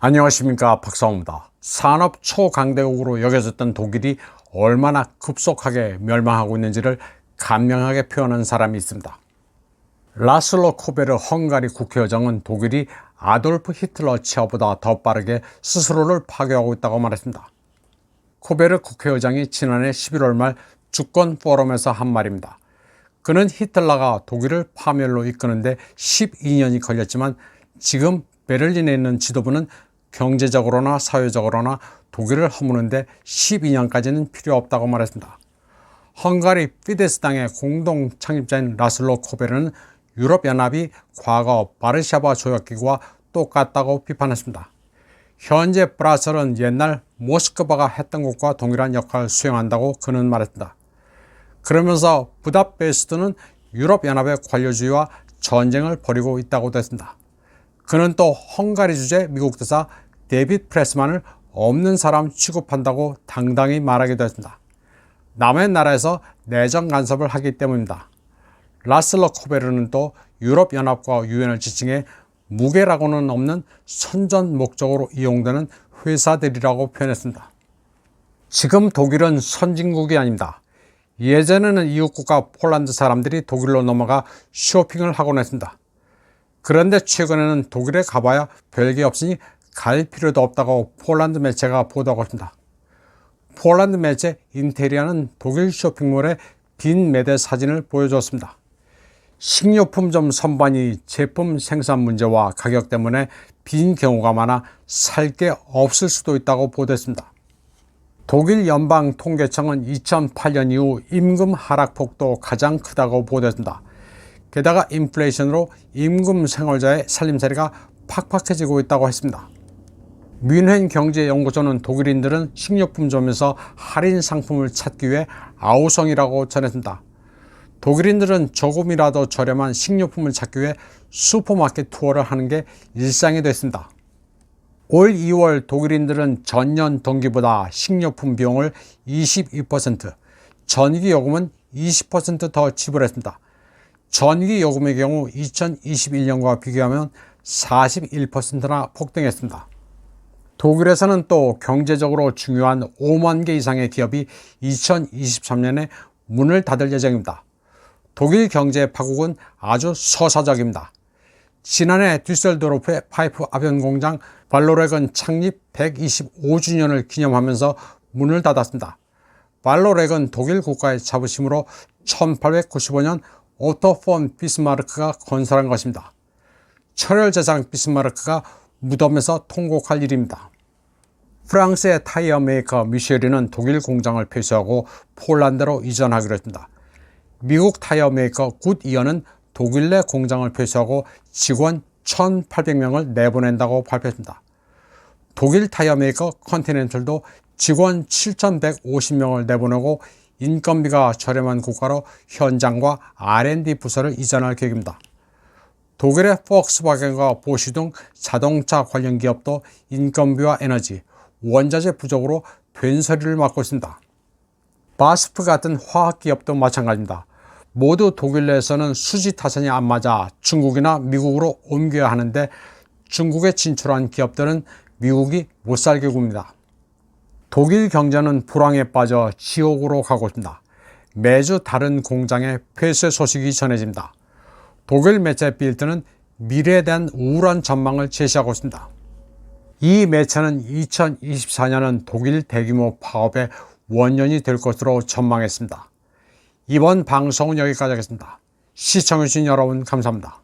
안녕하십니까 박사호입니다. 산업 초강대국으로 여겨졌던 독일이 얼마나 급속하게 멸망하고 있는지를 간명하게 표현한 사람이 있습니다. 라슬로 코베르 헝가리 국회의장은 독일이 아돌프 히틀러 치하보다 더 빠르게 스스로를 파괴하고 있다고 말했습니다. 코베르 국회의장이 지난해 11월 말 주권 포럼에서 한 말입니다. 그는 히틀러가 독일을 파멸로 이끄는데 12년이 걸렸지만 지금 베를린에 있는 지도부는 경제적으로나 사회적으로나 독일을 허무는데 12년까지는 필요 없다고 말했습니다. 헝가리 피데스 당의 공동 창립자인 라슬로 코베르는 유럽연합이 과거 바르샤바 조약기구와 똑같다고 비판했습니다. 현재 브라셀은 옛날 모스크바가 했던 것과 동일한 역할을 수행한다고 그는 말했습니다. 그러면서 부다페스트는 유럽연합의 관료주의와 전쟁을 벌이고 있다고 했습니다. 그는 또 헝가리 주재 미국 대사 데빗 프레스만을 없는 사람 취급한다고 당당히 말하기도 했습니다. 남의 나라에서 내정 간섭을 하기 때문입니다. 라슬러 코베르는 또 유럽연합과 유엔을 지칭해 무게라고는 없는 선전 목적으로 이용되는 회사들이라고 표현했습니다. 지금 독일은 선진국이 아닙니다. 예전에는 이웃국가 폴란드 사람들이 독일로 넘어가 쇼핑을 하곤 했습니다. 그런데 최근에는 독일에 가봐야 별게 없으니 갈 필요도 없다고 폴란드 매체가 보도하고 있습니다. 폴란드 매체 인테리아는 독일 쇼핑몰의 빈 매대 사진을 보여줬습니다. 식료품점 선반이 제품 생산 문제와 가격 때문에 빈 경우가 많아 살 게 없을 수도 있다고 보도했습니다. 독일 연방 통계청은 2008년 이후 임금 하락폭도 가장 크다고 보도했습니다. 게다가 인플레이션으로 임금 생활자의 살림살이가 팍팍해지고 있다고 했습니다. 뮌헨 경제연구소는 독일인들은 식료품점에서 할인 상품을 찾기 위해 아우성이라고 전했습니다. 독일인들은 조금이라도 저렴한 식료품을 찾기 위해 슈퍼마켓 투어를 하는 게 일상이 됐습니다. 올 2월 독일인들은 전년 동기보다 식료품 비용을 22%, 전기 요금은 20%더 지불했습니다. 전기 요금의 경우 2021년과 비교하면 41%나 폭등했습니다. 독일에서는 또 경제적으로 중요한 5만 개 이상의 기업이 2023년에 문을 닫을 예정입니다. 독일 경제 파국은 아주 서사적입니다. 지난해 듀셀도르프의 파이프 아변 공장 발로렉은 창립 125주년을 기념하면서 문을 닫았습니다. 발로렉은 독일 국가의 자부심으로 1895년 오토 폰 비스마르크가 건설한 것입니다. 철혈제상 비스마르크가 무덤에서 통곡할 일입니다. 프랑스의 타이어 메이커 미쉐리는 독일 공장을 폐쇄하고 폴란드로 이전하기로 했습니다. 미국 타이어 메이커 굿 이어는 독일 내 공장을 폐쇄하고 직원 1,800명을 내보낸다고 발표했습니다. 독일 타이어 메이커 컨티넨탈도 직원 7,150명을 내보내고 인건비가 저렴한 국가로 현장과 R&D 부서를 이전할 계획입니다. 독일의 폭스바겐과 보쉬 등 자동차 관련 기업도 인건비와 에너지, 원자재 부족으로 된서리를 맡고 있습니다. 바스프 같은 화학 기업도 마찬가지입니다. 모두 독일 내에서는 수지 타산이 안 맞아 중국이나 미국으로 옮겨야 하는데 중국에 진출한 기업들은 미국이 못 살게 굽니다. 독일 경제는 불황에 빠져 지옥으로 가고 있습니다. 매주 다른 공장의 폐쇄 소식이 전해집니다. 독일 매체 빌드는 미래에 대한 우울한 전망을 제시하고 있습니다. 이 매체는 2024년은 독일 대규모 파업의 원년이 될 것으로 전망했습니다. 이번 방송은 여기까지 하겠습니다. 시청해주신 여러분 감사합니다.